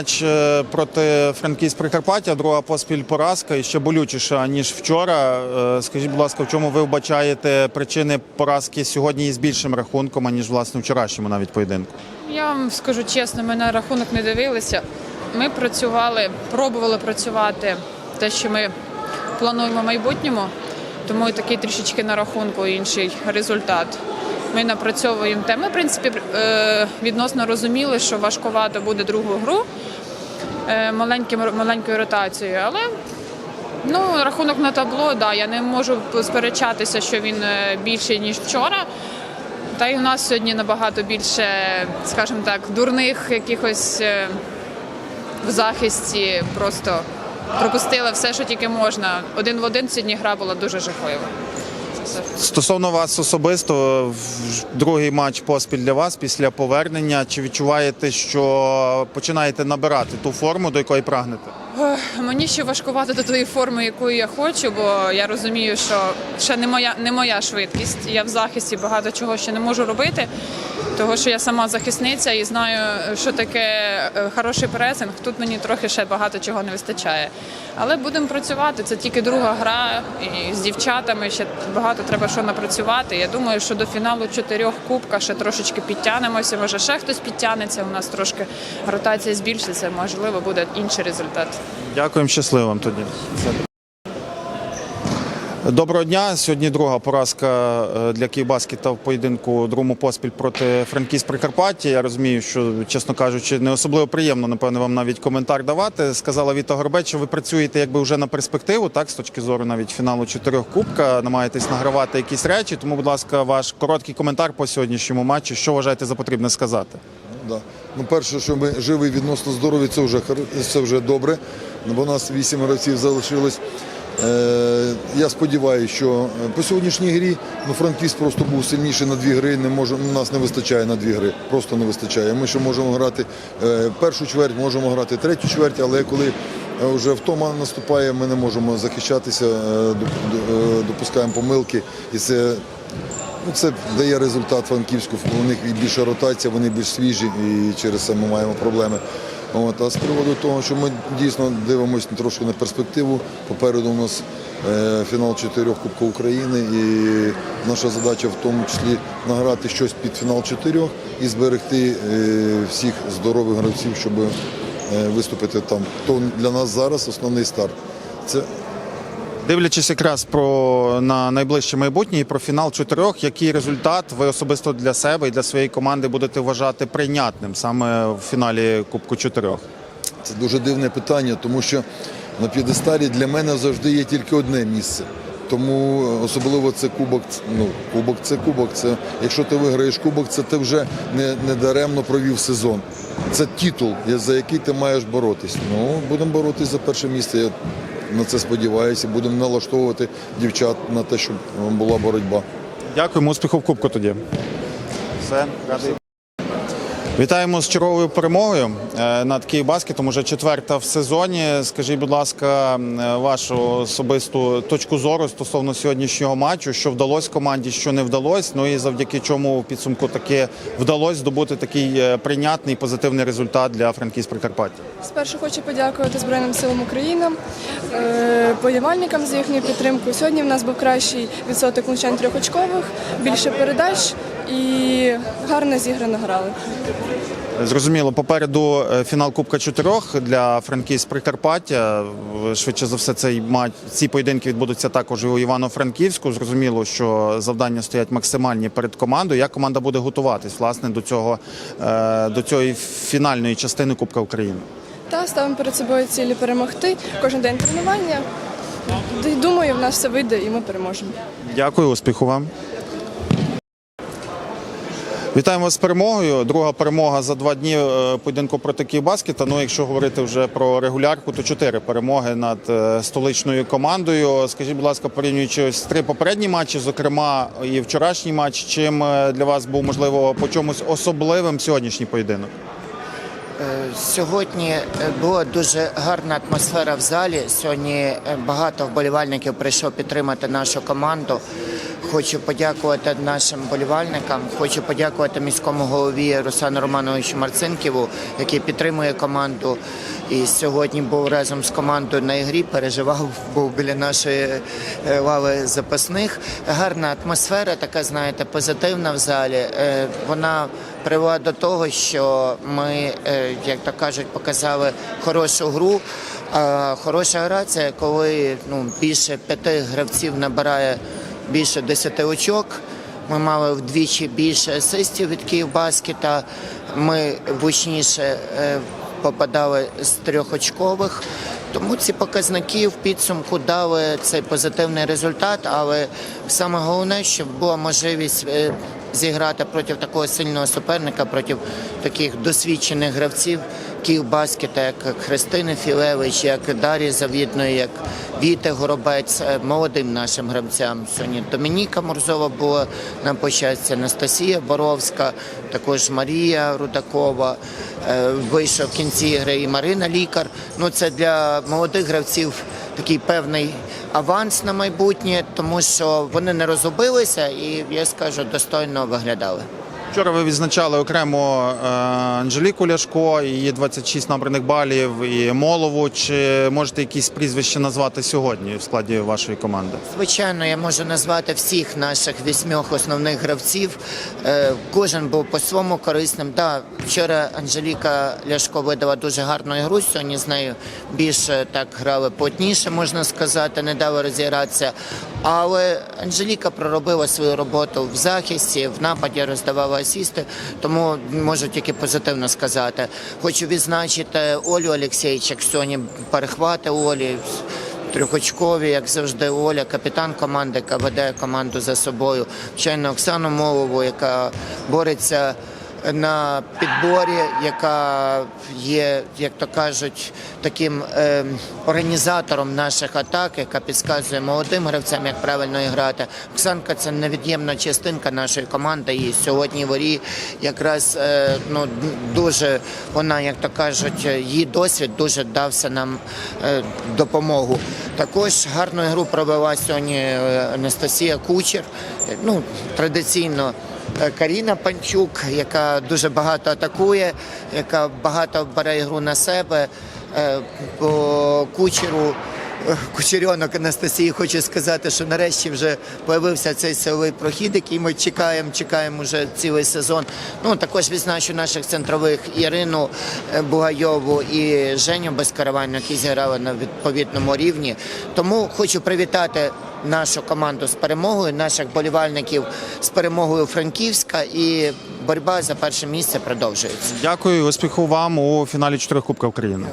Матч е, проти Франківськ Прикарпаття, друга поспіль поразка і ще болючіша ніж вчора. Е, Скажіть, будь ласка, в чому ви вбачаєте причини поразки сьогодні із більшим рахунком, аніж власне вчорашньому навіть поєдинку? Я вам скажу чесно, ми на рахунок не дивилися. Ми працювали, пробували працювати те, що ми плануємо в майбутньому, тому і такий трішечки на рахунку інший результат. Ми напрацьовуємо те. Ми, в принципі, е, відносно розуміли, що важкувато буде другу гру маленьким, маленькою ротацією, але ну, рахунок на табло, да, я не можу сперечатися, що він е, більший, ніж вчора. Та й у нас сьогодні набагато більше, скажімо так, дурних якихось е, в захисті. Просто пропустили все, що тільки можна. Один в один сьогодні гра була дуже жахлива. Стосовно вас особисто, другий матч поспіль для вас після повернення. Чи відчуваєте, що починаєте набирати ту форму, до якої прагнете? Мені ще важкувати до тої форми, якої я хочу, бо я розумію, що ще не моя не моя швидкість. Я в захисті багато чого ще не можу робити, того що я сама захисниця і знаю, що таке е, хороший пресинг. Тут мені трохи ще багато чого не вистачає. Але будемо працювати. Це тільки друга гра, і з дівчатами ще багато треба що напрацювати. Я думаю, що до фіналу чотирьох кубка ще трошечки підтягнемося. Може, ще хтось підтягнеться. У нас трошки ротація збільшиться. Можливо, буде інший результат. Дякуємо, щасливо вам тоді. Доброго дня. Сьогодні друга поразка е, для Київбаскета в поєдинку другому поспіль проти Франківськ Прикарпаття. Я розумію, що, чесно кажучи, не особливо приємно, напевно, вам навіть коментар давати. Сказала Віта Горбець, що ви працюєте якби вже на перспективу, так, з точки зору навіть фіналу чотирьох кубка, намагаєтесь награвати якісь речі. Тому, будь ласка, ваш короткий коментар по сьогоднішньому матчу. Що вважаєте за потрібне сказати? Да. Ну, перше, що ми живі відносно здорові, це вже це вже добре. Бо у нас вісім гравців залишилось. Е, я сподіваюся, що по сьогоднішній грі ну, Франківськ просто був сильніший на дві гри. Не може, ну, нас не вистачає на дві гри. Просто не вистачає. Ми ще можемо грати е, першу чверть, можемо грати третю чверть, але коли е, вже втома наступає, ми не можемо захищатися, доп- допускаємо помилки. І це Ну, це дає результат Франківську. У них більша ротація, вони більш свіжі і через це ми маємо проблеми. От, а з приводу того, що ми дійсно дивимося трошки на перспективу. Попереду у нас е, фінал чотирьох Кубка України і наша задача в тому числі награти щось під фінал чотирьох і зберегти е, всіх здорових гравців, щоб е, виступити там. То для нас зараз основний старт. Це Дивлячись якраз про на найближче майбутнє і про фінал чотирьох, який результат ви особисто для себе і для своєї команди будете вважати прийнятним саме в фіналі Кубку чотирьох? Це дуже дивне питання, тому що на п'єдесталі для мене завжди є тільки одне місце. Тому е, особливо це кубок. Ну, кубок це кубок. Це якщо ти виграєш кубок, це ти вже не, не даремно провів сезон. Це титул, за який ти маєш боротись. Ну будемо боротись за перше місце. Я на це сподіваюся. Будемо налаштовувати дівчат на те, щоб була боротьба. Дякуємо, успіху в Кубку тоді. Все, радий. Вітаємо з черговою перемогою е, над Київбаскетом. Уже четверта в сезоні. Скажіть, будь ласка, е, вашу особисту точку зору стосовно сьогоднішнього матчу, що вдалося команді, що не вдалося. Ну і завдяки чому в підсумку таки вдалося здобути такий е, прийнятний позитивний результат для Франківськ Прикарпаття. Спершу хочу подякувати Збройним силам України, болівальникам за їхню підтримку. Сьогодні в нас був кращий відсоток влучань трьохочкових, більше передач і гарно зіграно грали. Зрозуміло, попереду е, фінал Кубка чотирьох для Франківськ Прикарпаття. Швидше за все, цей ці поєдинки відбудуться також і у Івано-Франківську. Зрозуміло, що завдання стоять максимальні перед командою. Як команда буде готуватись власне до цього е, до цієї фінальної частини Кубка України? Та ставимо перед собою цілі перемогти. Кожен день тренування. Думаю, в нас все вийде і ми переможемо. Дякую, успіху вам. Вітаємо з перемогою. Друга перемога за два дні е, поєдинку проти Київбаскета. Ну, якщо говорити вже про регулярку, то чотири перемоги над е, столичною командою. Скажіть, будь ласка, порівнюючи ось три попередні матчі, зокрема і вчорашній матч, чим е, для вас був можливо по чомусь особливим сьогоднішній поєдинок? Сьогодні е, була дуже гарна атмосфера в залі. Сьогодні е, багато вболівальників прийшло підтримати нашу команду. Хочу подякувати нашим вболівальникам. Хочу подякувати міському голові Руслану Романовичу Марцинківу, який підтримує команду. І сьогодні був разом з командою на ігрі. Переживав, був біля нашої е, лави запасних. Гарна атмосфера, така знаєте, позитивна в залі. Е, Вона привела до того, що ми, е, як то кажуть, показали хорошу гру. А хороша гра це коли ну, більше п'яти гравців набирає більше 10 очок. Ми мали вдвічі більше асистів від Київбаскета. Ми гучніше е, попадали з трьохочкових. Тому ці показники в підсумку дали цей позитивний результат. Але саме головне, щоб була можливість е, зіграти проти такого сильного суперника, проти таких досвідчених гравців Київбаскета, як Христини Філевич, як Дар'ї Завідної, як Віти Горобець, е, молодим нашим гравцям. Сьогодні Домініка Мурзова була на початці, Анастасія Боровська, також Марія Рудакова. Е, Вийшов в кінці гри і Марина Лікар. Ну це для молодих гравців такий певний аванс на майбутнє, тому що вони не розгубилися і я скажу достойно виглядали. Вчора ви відзначали окремо е, Анжеліку Ляшко, її 26 набраних балів, і Молову. Чи можете якісь прізвища назвати сьогодні в складі вашої команди? Звичайно, я можу назвати всіх наших вісьмьох основних гравців. Е, Кожен був по-своєму корисним. Да, вчора Анжеліка Ляшко видала дуже гарну ігру. Сьогодні з нею більше так грали плотніше, можна сказати, не дали розігратися. Але Анжеліка проробила свою роботу в захисті, в нападі роздавала асісти, тому можу тільки позитивно сказати. Хочу відзначити Олю Олексійчик. Сьогодні перехвати Олі. Трьохочкові, як завжди, Оля, капітан команди, яка веде команду за собою. Звичайно, Оксану Молову, яка бореться на підборі, яка є, як то кажуть, таким е, організатором наших атак, яка підказує молодим гравцям, як правильно грати. Оксанка це невід'ємна частинка нашої команди. І сьогодні в Орі якраз е, ну, дуже вона, як то кажуть, її досвід дуже дався нам е, допомогу. Також гарну гру провела сьогодні е, Анастасія Кучер. Ну, традиційно. Е, Каріна Панчук, яка дуже багато атакує, яка багато бере ігру на себе. Е, По кучеру Кучерьонок Анастасії хочу сказати, що нарешті вже появився цей силовий прохід, який ми чекаємо, чекаємо вже цілий сезон. Ну також відзначу наших центрових Ірину е, Бугайову і Женю Безкаравайну, які зіграли на відповідному рівні. Тому хочу привітати нашу команду з перемогою, наших болівальників з перемогою Франківська і боротьба за перше місце продовжується. Дякую, успіху вам у фіналі чотирьох Кубка України.